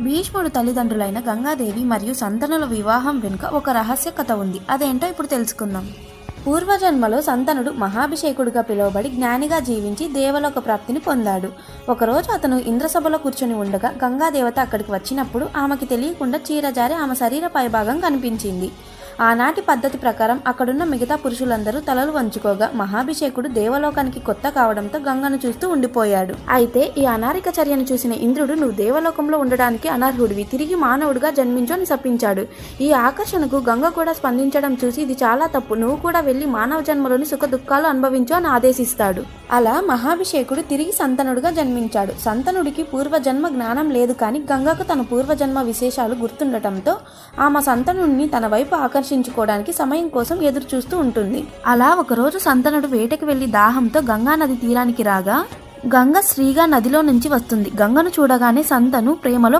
భీష్ముడు తల్లిదండ్రులైన గంగాదేవి మరియు సంతనుల వివాహం వెనుక ఒక రహస్య కథ ఉంది. అదేంటో ఇప్పుడు తెలుసుకుందాం. పూర్వజన్మలో సంతనుడు మహాభిషేకుడిగా పిలువబడి జ్ఞానిగా జీవించి దేవలోక ప్రాప్తిని పొందాడు. ఒకరోజు అతను ఇంద్రసభలో కూర్చొని ఉండగా గంగాదేవత అక్కడికి వచ్చినప్పుడు ఆమెకి తెలియకుండా చీరజారి ఆమె శరీర పైభాగం కనిపించింది. ఆనాటి పద్ధతి ప్రకారం అక్కడున్న మిగతా పురుషులందరూ తలలు వంచుకోగా మహాభిషేకుడు దేవలోకానికి కొత్త కావడంతో గంగను చూస్తూ ఉండిపోయాడు. అయితే ఈ అనారిక చర్యను చూసిన ఇంద్రుడు నువ్వు దేవలోకంలో ఉండడానికి అనర్హుడివి. తిరిగి మానవుడిగా జన్మించు అని శపించాడు. ఈ ఆకర్షణకు గంగ కూడా స్పందించడం చూసి ఇది చాలా తప్పు. నువ్వు కూడా వెళ్ళి మానవ జన్మలోని సుఖ దుఃఖాలు అనుభవించు అని ఆదేశిస్తాడు. అలా మహాభిషేకుడు తిరిగి సంతనుడిగా జన్మించాడు. సంతనుడికి పూర్వజన్మ జ్ఞానం లేదు కానీ గంగకు తన పూర్వజన్మ విశేషాలు గుర్తుండటంతో ఆమె సంతనుడిని తన వైపు ఆకర్షించుకోవడానికి సమయం కోసం ఎదురు చూస్తూ ఉంటుంది. అలా ఒకరోజు సంతనుడు వేటకి వెళ్ళి దాహంతో గంగా నది తీరానికి రాగా గంగ శ్రీగా నదిలో నుంచి వస్తుంది. గంగను చూడగానే సంతను ప్రేమలో